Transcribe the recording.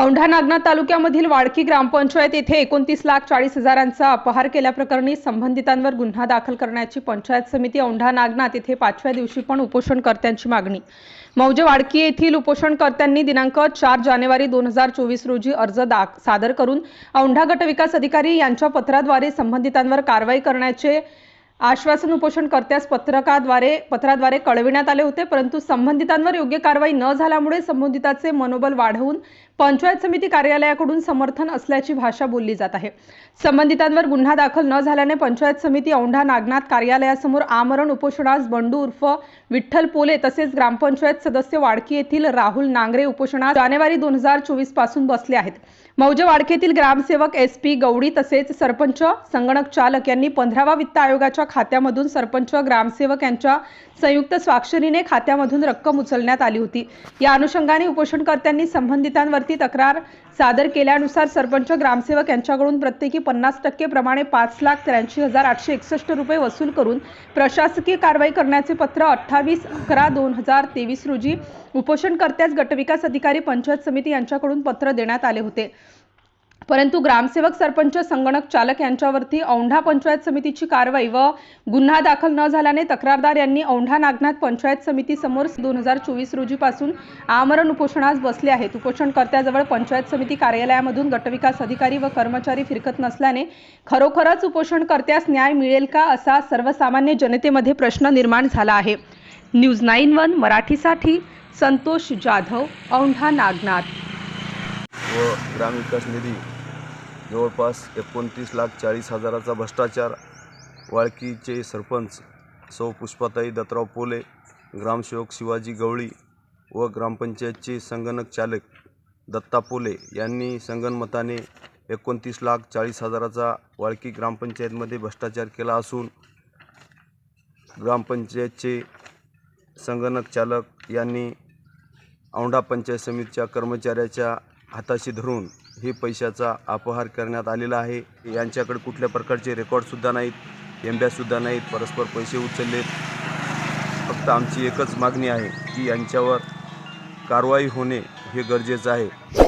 औंढा नागनाथ तालुक्यामधील वाडकी ग्रामपंचायत येथे एकोणतीस लाख चाळीस हजारांचा अपहार केल्याप्रकरणी संबंधितांवर गुन्हा दाखल करण्याची पंचायत समिती औंढा नागनाथ येथे पाचव्या दिवशी पण उपोषणकर्त्यांची मागणी. मौजे वाडकी येथील उपोषणकर्त्यांनी दिनांक चार जानेवारी दोन हजार चोवीस रोजी अर्ज दाख सादर करून औंढा गटविकास अधिकारी यांच्या पत्राद्वारे संबंधितांवर कारवाई करण्याचे आश्वासन उपोषणकर्त्यास पत्रकाद्वारे पत्राद्वारे कळविण्यात आले होते परंतु संबंधितांवर योग्य कारवाई न झाल्यामुळे संबंधिताचे मनोबल वाढवून पंचायत समिती कार्यालयाकडून समर्थन असल्याची भाषा बोलली जात आहे. संबंधितांवर गुन्हा दाखल न झाल्याने पंचायत समिती औंढा नागनाथ कार्यालयासमोर आमरण उपोषणास बंडू उर्फ विठ्ठल पोले तसेच ग्रामपंचायत सदस्य वाडकी येथील राहुल नांगरे उपोषणास जानेवारी दोन हजार चोवीसपासून बसले आहेत. मौजे वाडकेतील ग्रामसेवक एस पी गवडी तसेच सरपंच संगणक चालक यांनी पंधरावा वित्त आयोगाच्या खात्यामधून सरपंच ग्रामसेवक यांच्या संयुक्त स्वाक्षरीने खात्यामधून रक्कम उचलण्यात आली होती. या अनुषंगाने उपोषणकर्त्यांनी संबंधितांवरती तक्रार सादर केल्यानुसार सरपंच ग्रामसेवक यांच्याकडून प्रत्येकी पन्नास टक्के प्रमाणे पाच लाख त्र्याऐंशी हजार आठशे एकसष्ट रुपये वसूल करून प्रशासकीय कारवाई करण्याचे पत्र अठ्ठावीस अकरा दोन हजार तेवीस रोजी उपोषणकर्त्यास गटविकास अधिकारी पंचायत समिती यांच्याकडून पत्र देण्यात आले होते. परंतु ग्रामसेवक सरपंच संगणक चालक यांच्यावरती औंढा पंचायत समितीची कारवाई व गुन्हा दाखल न झाल्याने तक्रारदार यांनी औंढा नागनाथ पंचायत समितीसमोर दोन हजार चोवीस रोजीपासून आमरण उपोषणास बसले आहेत. उपोषणकर्त्याजवळ पंचायत समिती कार्यालयामधून गटविकास अधिकारी व कर्मचारी फिरकत नसल्याने खरोखरच उपोषणकर्त्यास न्याय मिळेल का असा सर्वसामान्य जनतेमध्ये प्रश्न निर्माण झाला आहे. न्यूज नाईन वन मराठीसाठी संतोष जाधव औंढा नागनाथ. व ग्रामविकास निधी जवळपास एकोणतीस लाख चाळीस हजाराचा भ्रष्टाचार वाळकीचे सरपंच सौ पुष्पाताई दत्तराव पोले ग्रामसेवक शिवाजी गवळी व ग्रामपंचायतचे संगणक चालक दत्ता पोले यांनी संगनमताने एकोणतीस लाख चाळीस हजाराचा वाळकी ग्रामपंचायतमध्ये भ्रष्टाचार केला असून ग्रामपंचायतचे संगणक चालक यांनी औंढा पंचायत समितीच्या कर्मचाऱ्याच्या हाताशी धरून हे पैशाचा अपहार करण्यात आलेला आहे. यांच्याकडे कुठल्या प्रकारचे रेकॉर्डसुद्धा नाहीत. एंब्यासुद्धा नाहीत. परस्पर पैसे उचललेत. फक्त आमची एकच मागणी आहे की यांच्यावर कारवाई होणे हे गरजेचं आहे.